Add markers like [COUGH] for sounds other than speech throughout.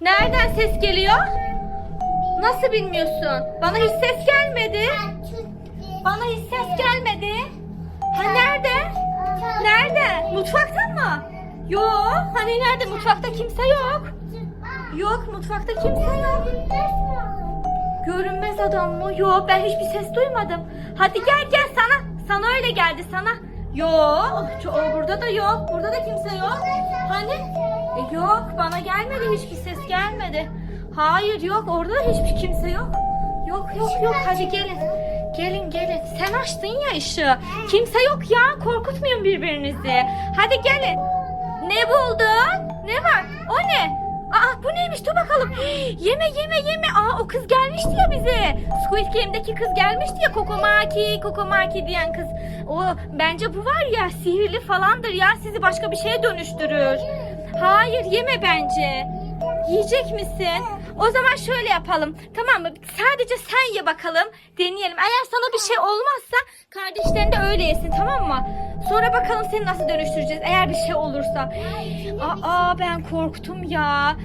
Nereden ses geliyor? Nasıl bilmiyorsun? Bana hiç ses gelmedi. Bana hiç ses gelmedi. Ha nerede? Nerede? Mutfakta mı? Yok. Hani nerede? Mutfakta kimse yok. Yok mutfakta kimse yok. Görünmez adam mı? Yok ben hiçbir ses duymadım. Hadi gel gel sana. Sana öyle geldi sana. Yok. O burada da yok. Burada da kimse yok. Hani? E, yok bana gelmedi hiçbir ses gelmedi. Hayır yok orada da hiçbir kimse yok. Yok yok yok hadi gelin. Gelin gelin. Sen açtın ya ışığı. Kimse yok ya. Korkutmayın birbirinizi. Hadi gelin. Ne buldun? Ne var? O ne? Aa bu neymiş dur bakalım. [GASPS] yeme yeme yeme. Aa o kız gelmişti ya bize. Squid Game'deki kız gelmişti ya Kokomaki Kokomaki diyen kız. O bence bu var ya sihirli falandır ya sizi başka bir şeye dönüştürür. Hayır yeme bence. Yiyecek misin? O zaman şöyle yapalım. Tamam mı? Sadece sen ye bakalım. Deneyelim. Eğer sana bir şey olmazsa kardeşlerin de öyle yesin tamam mı? Sonra bakalım seni nasıl dönüştüreceğiz eğer bir şey olursa. Aa ben korktum ya.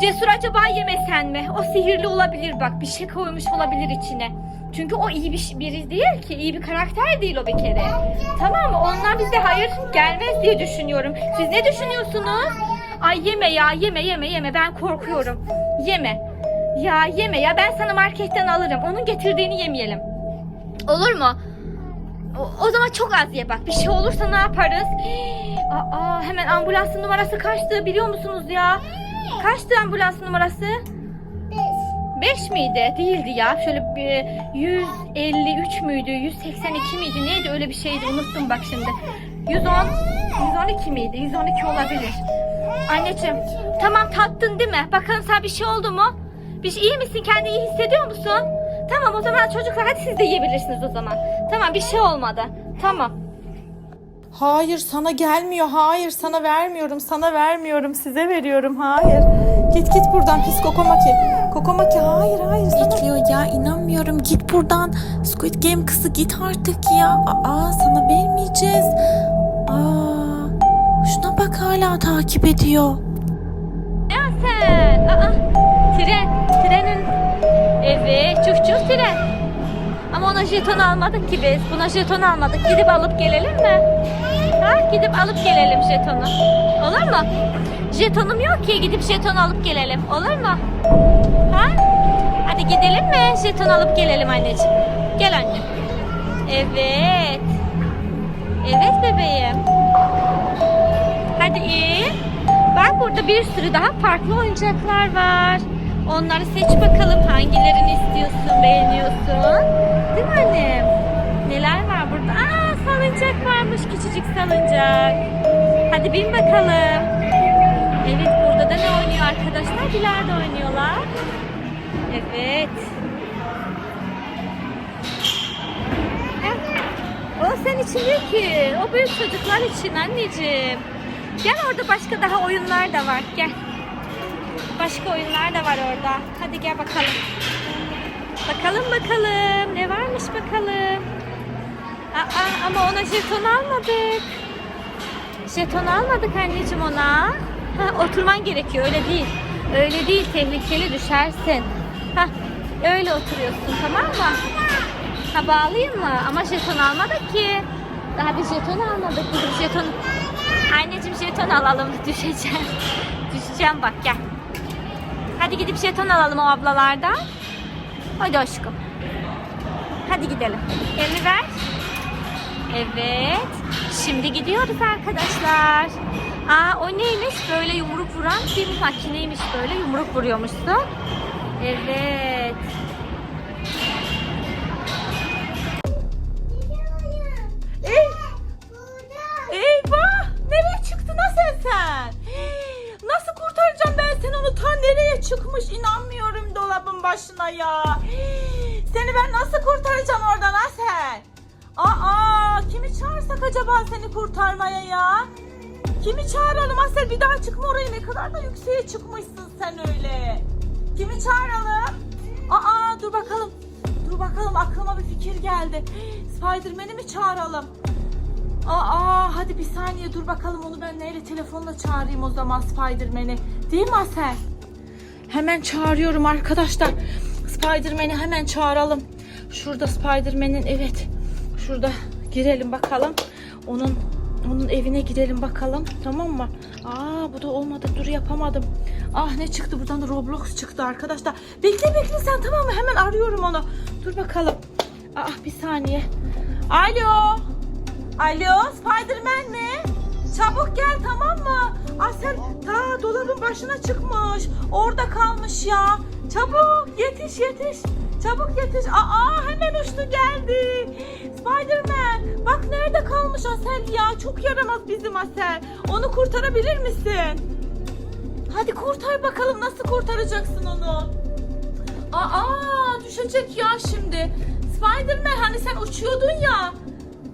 Cesur acaba yemesen mi? O sihirli olabilir bak. Bir şey koymuş olabilir içine. Çünkü o iyi bir biri değil ki. iyi bir karakter değil o bir kere. Tamam mı? Onlar bize hayır gelmez diye düşünüyorum. Siz ne düşünüyorsunuz? Ay yeme ya yeme yeme yeme ben korkuyorum. Yeme. Ya yeme ya ben sana marketten alırım. Onun getirdiğini yemeyelim. Olur mu? O, o zaman çok az ye bak. Bir şey olursa ne yaparız? [GASPS] Aa, hemen ambulansın numarası kaçtı biliyor musunuz ya? Kaçtı ambulansın numarası? 5 miydi? Değildi ya. Şöyle bir 153 müydü? 182 miydi? Neydi öyle bir şeydi? Unuttum bak şimdi. 110 112 miydi? 112 olabilir. Anneciğim tamam tattın değil mi? Bakalım sana bir şey oldu mu? Bir şey, iyi misin? Kendini iyi hissediyor musun? Tamam o zaman çocuklar hadi siz de yiyebilirsiniz o zaman. Tamam bir şey olmadı. Tamam. Hayır sana gelmiyor. Hayır sana vermiyorum. Sana vermiyorum. Size veriyorum. Hayır. Git git buradan pis kokomaki. Kokomaki hayır hayır sana. Bekliyor ya inanmıyorum git buradan. Squid Game kızı git artık ya. Aa sana vermeyeceğiz. Aa şuna bak hala takip ediyor. Ya sen. Aa, tren. Trenin. Evet çuf çuf tren. Ama ona jeton almadık ki biz. Buna jeton almadık. Gidip alıp gelelim mi? Ha? Gidip alıp gelelim jetonu. Olur mu? Jetonum yok ki. Gidip jeton alıp gelelim. Olur mu? Ha? Hadi gidelim mi? Jeton alıp gelelim anneciğim. Gel anne. Evet. Evet bebeğim. Hadi in. Bak burada bir sürü daha farklı oyuncaklar var. Onları seç bakalım hangilerini istiyorsun, beğeniyorsun. Değil mi annem? Neler var burada? Aa salıncak varmış, küçücük salıncak. Hadi bin bakalım. Evet burada da ne oynuyor arkadaşlar? Bilardo oynuyorlar. Evet. O senin için değil ki. O büyük çocuklar için anneciğim. Gel orada başka daha oyunlar da var. Gel. Başka oyunlar da var orada. Hadi gel bakalım. Bakalım bakalım. Ne varmış bakalım. Aa, ama ona jeton almadık. Jeton almadık anneciğim ona. Ha, oturman gerekiyor öyle değil. Öyle değil tehlikeli düşersin. Ha, öyle oturuyorsun tamam mı? Ha bağlayayım mı? Ama jeton almadık ki. Daha bir jeton almadık. Gidip jeton... Anneciğim jeton alalım. Düşeceğim. [LAUGHS] Düşeceğim bak gel. Hadi gidip jeton alalım o ablalardan. Hadi aşkım. Hadi gidelim. Elini ver. Evet. Şimdi gidiyoruz arkadaşlar. Aa o neymiş? Böyle yumruk vuran bir makineymiş böyle. Yumruk vuruyormuşsun. Evet. Nereye çıkmış inanmıyorum dolabın başına ya. Seni ben nasıl kurtaracağım oradan ha sen? Aa kimi çağırsak acaba seni kurtarmaya ya? Kimi çağıralım Asel bir daha çıkma oraya ne kadar da yükseğe çıkmışsın sen öyle. Kimi çağıralım? Aa dur bakalım. Dur bakalım aklıma bir fikir geldi. Spiderman'i mi çağıralım? Aa hadi bir saniye dur bakalım onu ben neyle telefonla çağırayım o zaman Spiderman'i. Değil mi Asel? Hemen çağırıyorum arkadaşlar. Spiderman'i hemen çağıralım. Şurada Spiderman'in evet. Şurada girelim bakalım. Onun onun evine gidelim bakalım. Tamam mı? Aa bu da olmadı. Dur yapamadım. Ah ne çıktı buradan da Roblox çıktı arkadaşlar. Bekle bekle sen tamam mı? Hemen arıyorum onu. Dur bakalım. Ah bir saniye. Alo. Alo Spiderman başına çıkmış. Orada kalmış ya. Çabuk yetiş yetiş. Çabuk yetiş. Aa hemen uçtu geldi. Spiderman bak nerede kalmış Asel ya. Çok yaramaz bizim Asel. Onu kurtarabilir misin? Hadi kurtar bakalım nasıl kurtaracaksın onu? Aa düşecek ya şimdi. Spiderman hani sen uçuyordun ya.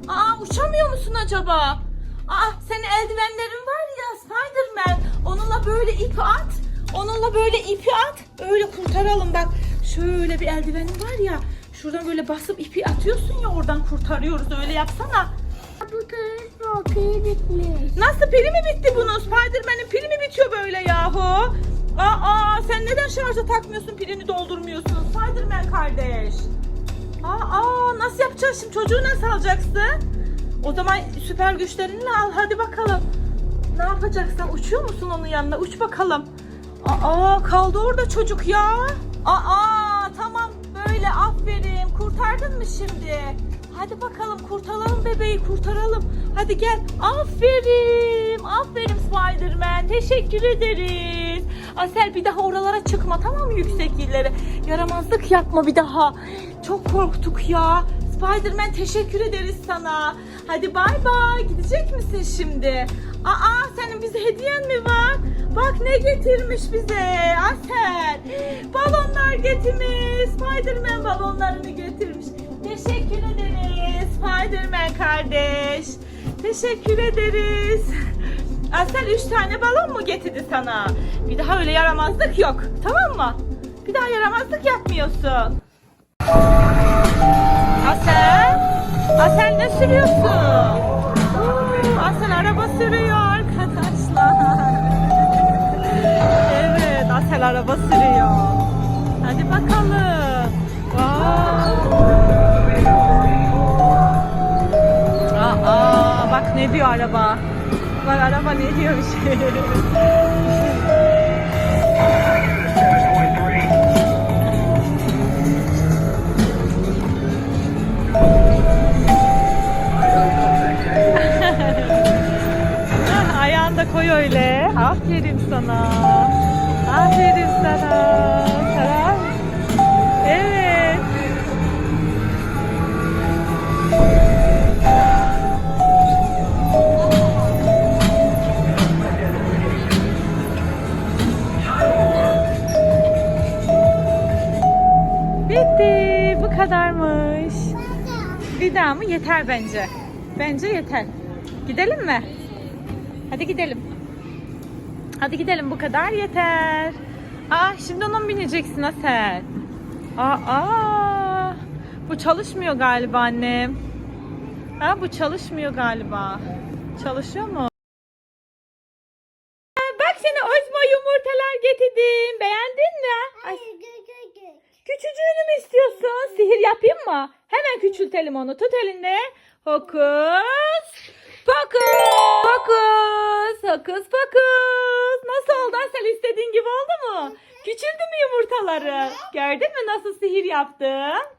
Aa uçamıyor musun acaba? Aa senin eldivenlerin. Onunla böyle ip at. Onunla böyle ipi at. Öyle kurtaralım bak. Şöyle bir eldivenin var ya. Şuradan böyle basıp ipi atıyorsun ya oradan kurtarıyoruz. Öyle yapsana. Bu telefon pili bitmiş. Nasıl pili mi bitti bunun? Spiderman'in pili mi bitiyor böyle yahu? Aa sen neden şarja takmıyorsun pilini doldurmuyorsun Spiderman kardeş? Aa nasıl yapacağız şimdi çocuğu nasıl alacaksın? O zaman süper güçlerini al hadi bakalım. Ne yapacaksın? Uçuyor musun onun yanına? Uç bakalım. Aa kaldı orada çocuk ya. Aa tamam böyle aferin. Kurtardın mı şimdi? Hadi bakalım kurtaralım bebeği kurtaralım. Hadi gel. Aferin. Aferin Spiderman. Teşekkür ederiz. Asel bir daha oralara çıkma tamam mı yüksek yerlere? Yaramazlık yapma bir daha. Çok korktuk ya. Spiderman teşekkür ederiz sana. Hadi bay bay. Gidecek misin şimdi? Aa senin bize hediyen mi var? Bak ne getirmiş bize Asel. Balonlar getirmiş. Spiderman balonlarını getirmiş. Teşekkür ederiz Spiderman kardeş. Teşekkür ederiz. Asel üç tane balon mu getirdi sana? Bir daha öyle yaramazlık yok. Tamam mı? Bir daha yaramazlık yapmıyorsun. Asel. Asel ne sürüyorsun? Oo, Asel araba sürüyor arkadaşlar. Evet Asel araba sürüyor. Hadi bakalım. Aa, aa, bak ne diyor araba. Bak araba ne diyor bir şey. Koy öyle. Aferin sana. Aferin sana. Sana. Evet. Bitti. Bu kadarmış. Bir daha mı? Yeter bence. Bence yeter. Gidelim mi? Hadi gidelim. Hadi gidelim bu kadar yeter. Aa şimdi ona bineceksin Asel? Aa, bu çalışmıyor galiba annem. Ha bu çalışmıyor galiba. Çalışıyor mu? Aa, Bak sana Ozmo yumurtalar getirdim. Beğendin mi? Ay, Küçücüğünü mü istiyorsun? Sihir yapayım mı? Hemen küçültelim onu. Tut elinde. Hokus. Pokus. Pokus. Hokus pokus. Nasıl oldu Asel? istediğin gibi oldu mu? Küçüldü mü yumurtaları? Gördün mü nasıl sihir yaptım?